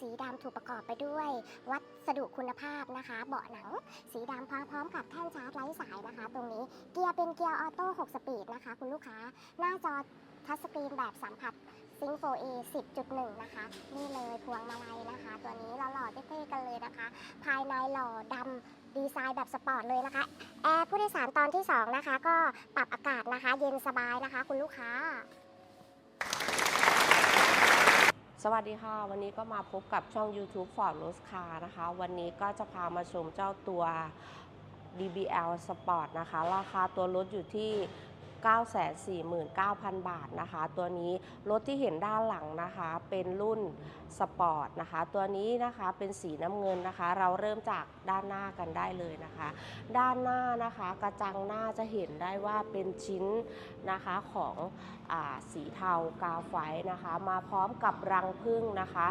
สีดำถูกประกอบไปด้วย วัสดุคุณภาพนะคะ เบาะหนัง สีดำพร้อมกับแท่นชาร์จไร้สายนะคะ ตรงนี้เกียร์เป็นเกียร์ออโต้ 6 สปีดนะคะ คุณลูกค้า หน้าจอทัชสกรีนแบบสัมผัสซิง 4A 10.1 นะคะ นี่เลยพวงมาลัยนะคะ ตัวนี้หล่อๆเท่ๆกันเลยนะคะ ภายในหล่อดำดีไซน์แบบสปอร์ตเลยนะคะแอร์ผู้โดยสารตอนที่ 2 นะคะ ก็ปรับอากาศนะคะ เย็นสบายนะคะ คุณลูกค้า สวัสดีค่ะ วันนี้ก็มาพบกับช่อง YouTube Ford r o s Car นะคะ วันนี้ก็จะพามาชมเจ้าตัว DBL Sport นะคะ ราคาตัวรถอยู่ที่ 949,000 บาทนะคะ ตัวนี้รถที่เห็นด้านหลังนะคะ เป็นรุ่นสปอร์ตนะคะ ตัวนี้นะคะเป็นสีน้ำเงินนะคะ เราเริ่มจากด้านหน้ากันได้เลยนะคะ ด้านหน้านะคะกระจังหน้าจะเห็นได้ว่าเป็นชิ้นนะคะของอสีเทากาไฟนะคะ มาพร้อมกับรังพึ่งนะคะ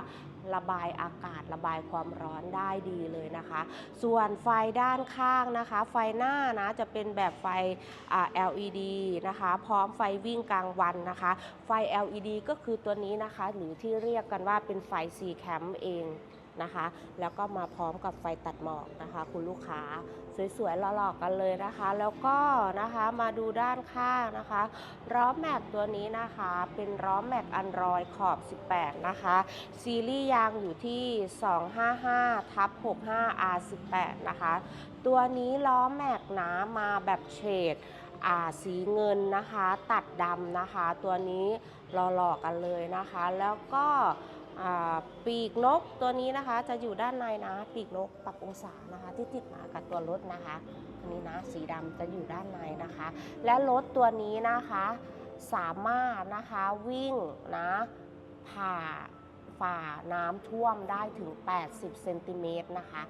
ระบายอากาศระบายความร้อนได้ดีเลยนะคะ ส่วนไฟด้านข้างนะคะ ไฟหน้านะจะเป็นแบบไฟ LED นะคะ พร้อมไฟวิ่งกลางวันนะคะ ไฟ LED ก็คือตัวนี้นะคะ หรือที่เรียกกันว่าเป็นไฟ C Cam เองนะคะ แล้วก็มาพร้อมกับไฟตัดหมอกนะคะ คุณลูกค้าสวยๆหล่อๆกันเลยนะคะ แล้วก็นะคะมาดูด้านข้างนะคะล้อแม็กตัวนี้นะคะ เป็นล้อแม็กอันรอยขอบ 18 นะคะ ซีรีส์ยางอยู่ที่ 255ทับ65 R18 นะคะ ตัวนี้ล้อแม็กหนามาแบบเฉด สีเงินนะคะ ตัดดำนะคะ ตัวนี้หล่อๆกันเลยนะคะ แล้วก็ปีกนกตัวนี้นะคะจะอยู่ด้านในนะ ปีกนกปรับองศานะคะ ที่ติดมากับตัวรถนะคะอันนี้นะสีดำจะอยู่ด้านในนะคะ และรถตัวนี้นะคะสามารถนะคะวิ่งนะผ่าฝ่าน้ำท่วมได้ถึง 80 เซนติเมตรนะคะ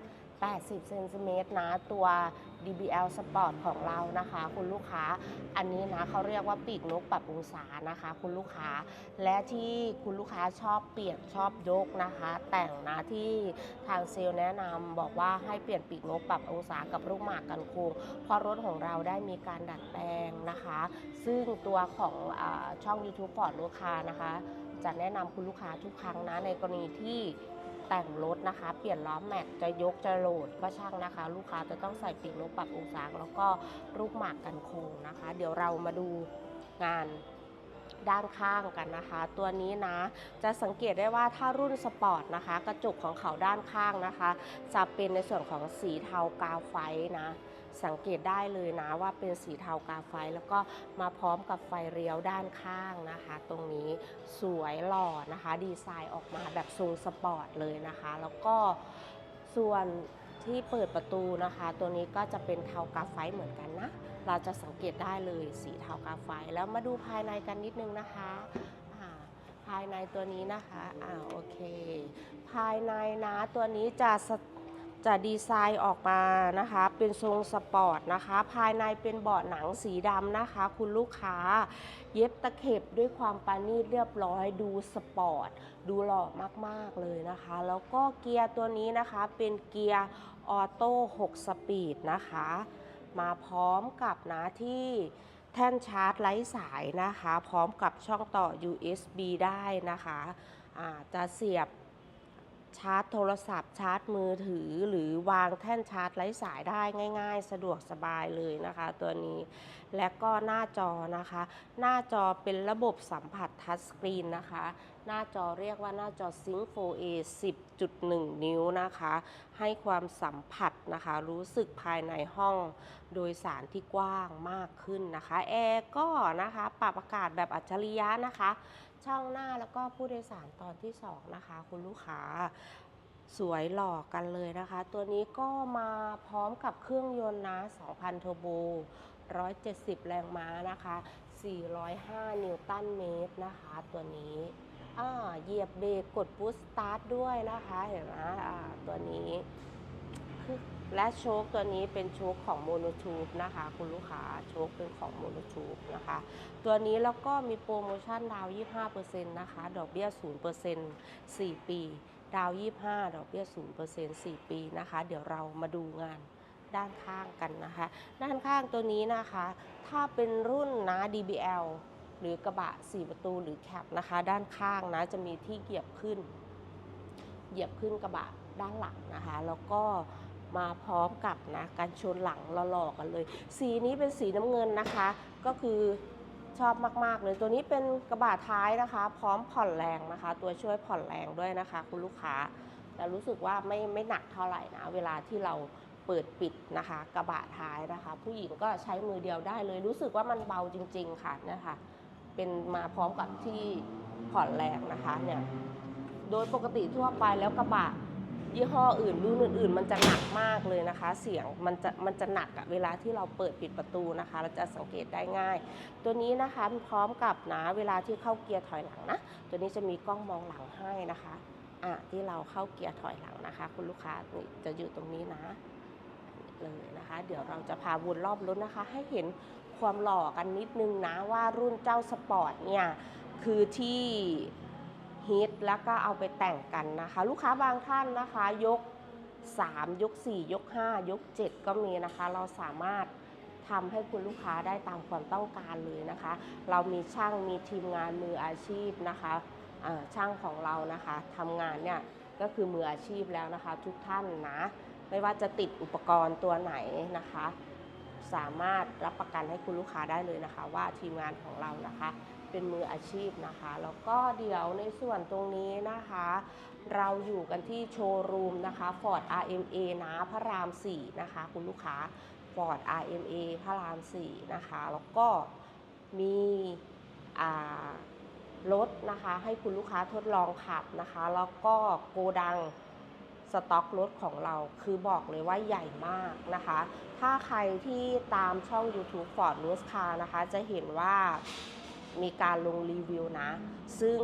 80เซนติเมตรนะตัว DBL Sport ของเรานะคะ คุณลูกค้าอันนี้นะเขาเรียกว่าปีกนกปรับองศานะคะ คุณลูกค้าและที่คุณลูกค้าชอบเปลี่ยนชอบยกนะคะ แต่งนะที่ทางเซลแนะนำบอกว่าให้เปลี่ยนปีกนกปรับองศากับลูกหมากกันโค้งเพราะรถของเราได้มีการดัดแปลงนะคะ ซึ่งตัวของอช่อง YouTube Ford ลูกค้านะคะ จะแนะนำคุณลูกค้าทุกครั้งนะในกรณีที่ แต่งรถนะคะ เปลี่ยนล้อแม็กจะยกจะโหลดก็ช่างนะคะ ลูกค้าจะต้องใส่ปีกนกปรับองศาแล้วก็ลูกหมากกันโค้งนะคะ เดี๋ยวเรามาดูงานด้านข้างกันนะคะ ตัวนี้นะจะสังเกตได้ว่าถ้ารุ่นสปอร์ตนะคะ กระจกของเขาด้านข้างนะคะ จะเป็นในส่วนของสีเทากาไฟนะ สังเกตได้เลยนะว่าเป็นสีเทากาไฟแล้วก็มาพร้อมกับไฟเลี้ยวด้านข้างนะคะ ตรงนี้สวยหล่อนะคะ ดีไซน์ออกมาแบบทรงสปอร์ตเลยนะคะ แล้วก็ส่วนที่เปิดประตูนะคะ ตัวนี้ก็จะเป็นเทากาไฟเหมือนกันนะ เราจะสังเกตได้เลยสีเทากาไฟแล้วมาดูภายในกันนิดนึงนะคะภายในตัวนี้นะคะอ่าโอเค ภายในนะตัวนี้จะ จะดีไซน์ออกมานะคะ เป็นทรงสปอร์ตนะคะ ภายในเป็นเบาะหนังสีดำนะคะ คุณลูกค้า เย็บตะเข็บด้วยความปราณีตเรียบร้อยดูสปอร์ต ดูหล่อมากๆเลยนะคะ แล้วก็เกียร์ตัวนี้นะคะเป็นเกียร์ออโต้6สปีดนะคะ มาพร้อมกับนะที่แท่นชาร์จไร้สายนะคะ พร้อมกับช่องต่อ USB ได้นะคะอ่าจะเสียบ ชาร์จโทรศัพท์ ชาร์จมือถือ หรือวางแท่นชาร์จไร้สายได้ง่าย ๆ สะดวกสบายเลยนะคะ ตัวนี้ และก็หน้าจอนะคะ หน้าจอเป็นระบบสัมผัสทัชสกรีนนะคะ หน้าจอเรียกว่าหน้าจอ Sync 4A 10.1 นิ้วนะคะ ให้ความสัมผัสนะคะ รู้สึกภายในห้องโดยสารที่กว้างมากขึ้นนะคะแอร์ก็นะคะ ปรับอากาศแบบอัจฉริยะนะคะ ช่องหน้าแล้วก็ผู้โดยสารตอนที่ 2 นะคะ คุณลูกค้าสวยหล่อกันเลยนะคะ ตัวนี้ก็มาพร้อมกับเครื่องยนต์นะ 2,000 เทอร์โบ 170 แรงม้านะคะ 405 นิวตันเมตรนะคะ ตัวนี้ เหยียบเบรกกดพุชสตาร์ทด้วยนะคะเห็นไหมตัวนี้คือและโชคตัวนี้เป็นโชคของโมโนทูบนะคะ คุณลูกค้าโชคเป็นของโมโนทูบนะคะ ตัวนี้แล้วก็มีโปรโมชั่นดาวน์25%นะคะ ดอกเบี้ย 0% 4 ปี ดาว 25 ดอกเบี้ย 0% 4 ปีนะคะ เดี๋ยวเรามาดูงานด้านข้างกันนะคะ ด้านข้างตัวนี้นะคะ ถ้าเป็นรุ่นนะ DBL หรือกระบะ 4 ประตูหรือแคปนะคะ ด้านข้างนะจะมีที่เหยียบขึ้น เหยียบขึ้นกระบะด้านหลังนะคะ แล้วก็มาพร้อมกับนะการชนหลังหล่อๆกันเลย สีนี้เป็นสีน้ำเงินนะคะ ก็คือชอบมากๆเลยตัวนี้เป็นกระบะท้ายนะคะ พร้อมผ่อนแรงนะคะ ตัวช่วยผ่อนแรงด้วยนะคะ คุณลูกค้าแต่รู้สึกว่าไม่ไม่หนักเท่าไหร่นะ เวลาที่เราเปิดปิดนะคะ กระบะท้ายนะคะ ผู้หญิงก็ใช้มือเดียวได้เลย รู้สึกว่ามันเบาจริง ๆ ค่ะนี่ยค่ะ เป็นมาพร้อมกับที่ผ่อนแรงนะคะเนี่ยโดยปกติทั่วไปแล้วกระบะยี่ห้ออื่นรุ่นอื่น ๆ มันจะหนักมากเลยนะคะ เสียงมันจะมันจะหนักอะเวลาที่เราเปิดปิดประตูนะคะ เราจะสังเกตได้ง่าย ตัวนี้นะคะพร้อมกับนะเวลาที่เข้าเกียร์ถอยหลังนะตัวนี้จะมีกล้องมองหลังให้นะคะอะที่เราเข้าเกียร์ถอยหลังนะคะ คุณลูกค้าจะอยู่ตรงนี้นะเลยนะคะ เดี๋ยวเราจะพาวนรอบรถนะคะ ให้เห็น ความหล่อกันนิดนึงนะว่ารุ่นเจ้าสปอร์ตเนี่ยคือที่ฮิตแล้วก็เอาไปแต่งกันนะคะ ลูกค้าบางท่านนะคะยก 3 ยก 4 ยก 5 ยก 7 ก็มีนะคะ เราสามารถทำให้คุณลูกค้าได้ตามความต้องการเลยนะคะ เรามีช่างมีทีมงานมืออาชีพนะคะช่างของเรานะคะทำงานเนี่ยก็คือมืออาชีพแล้วนะคะ ทุกท่านนะ ไม่ว่าจะติดอุปกรณ์ตัวไหนนะคะ สามารถรับประกันให้คุณลูกค้าได้เลยนะคะ ว่าทีมงานของเรานะคะ เป็นมืออาชีพนะคะ แล้วก็เดี๋ยวในส่วนตรงนี้นะคะ เราอยู่กันที่โชว์รูมนะคะ Ford RMA นะพระราม 4 นะคะ คุณลูกค้า Ford RMA พระราม 4 นะคะ แล้วก็มีรถนะคะ ให้คุณลูกค้าทดลองขับนะคะ แล้วก็โกดัง สต็อกรถของเราคือบอกเลยว่าใหญ่มากนะคะ ถ้าใครที่ตามช่อง YouTube Ford r o s Car นะคะ จะเห็นว่ามีการลงรีวิวนะ ซึ่ง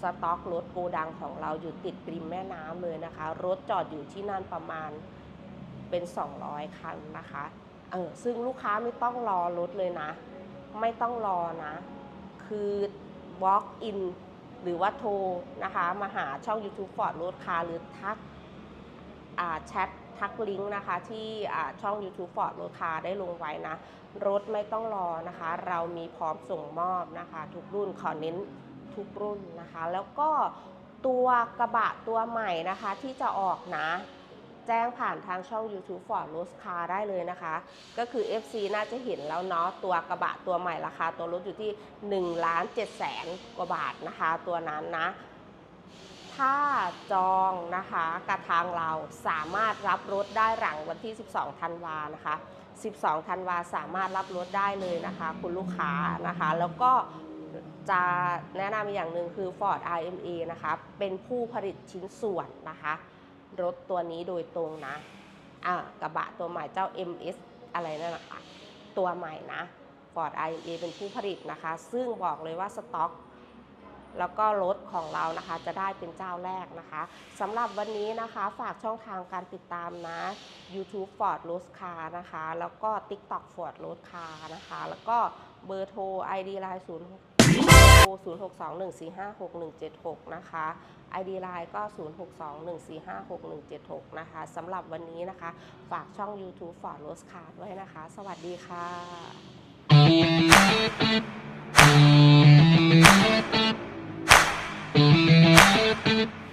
สต็อกรถโกดังของเราอยู่ติดริมแม่น้ำเลยนะคะ รถจอดอยู่ที่นั่นประมาณเป็น 200 คันนะคะ เออ ซึ่งลูกค้าไม่ต้องรอรถเลยนะ ไม่ต้องรอนะ คือ walk in หรือว่าโทรนะคะ มาหาช่อง YouTube Ford Road Car หรือทัก แชททักลิงก์นะคะ ที่ช่อง YouTube Ford Road Car ได้ลงไว้นะ รถไม่ต้องรอนะคะ เรามีพร้อมส่งมอบนะคะ ทุกรุ่นขอเน้นทุกรุ่นนะคะ แล้วก็ตัวกระบะตัวใหม่นะคะที่จะออกนะ แจ้งผ่านทางช่อง YouTube Ford r o s Car ได้เลยนะคะ ก็คือ FC น่าจะเห็นแล้วเนาะตัวกระบะตัวใหม่ราคาตัวรถอยู่ที่1ล้าน7แสนกว่าบาทนะคะ ตัวนั้นนะ ถ้าจองนะคะกับทางเราสามารถรับรถได้หลังวันที่ 12 ธันวานะคะ 12 ธันวาสามารถรับรถได้เลยนะคะ คุณลูกค้านะคะ แล้วก็จะแนะนำอย่างหนึ่งคือ Ford RMA นะคะ เป็นผู้ผลิตชิ้นส่วนนะคะ รถตัวนี้โดยตรงนะอะกระบะตัวใหม่เจ้า MS อะไรนั่นนะคะตัวใหม่นะ Ford RMA เป็นผู้ผลิตนะคะ ซึ่งบอกเลยว่าสต็อก แล้วก็รถของเรานะคะจะได้เป็นเจ้าแรกนะคะสำหรับวันนี้นะคะฝากช่องทางการติดตามนะ YouTube Ford r o s e Car นะคะ แล้วก็ TikTok Ford r o s e Car นะคะ แล้วก็เบอร์โทร ID Line 0 0 6 2 1 4 5 6 1 7 6 นะคะ ID Line ก็ 0 6 2 1 4 5 6 1 7 6 นะคะสำหรับวันนี้นะคะ ฝากช่อง YouTube Ford r o s e Car ด้วยนะคะ สวัสดีค่ะ Thank you. Thank you.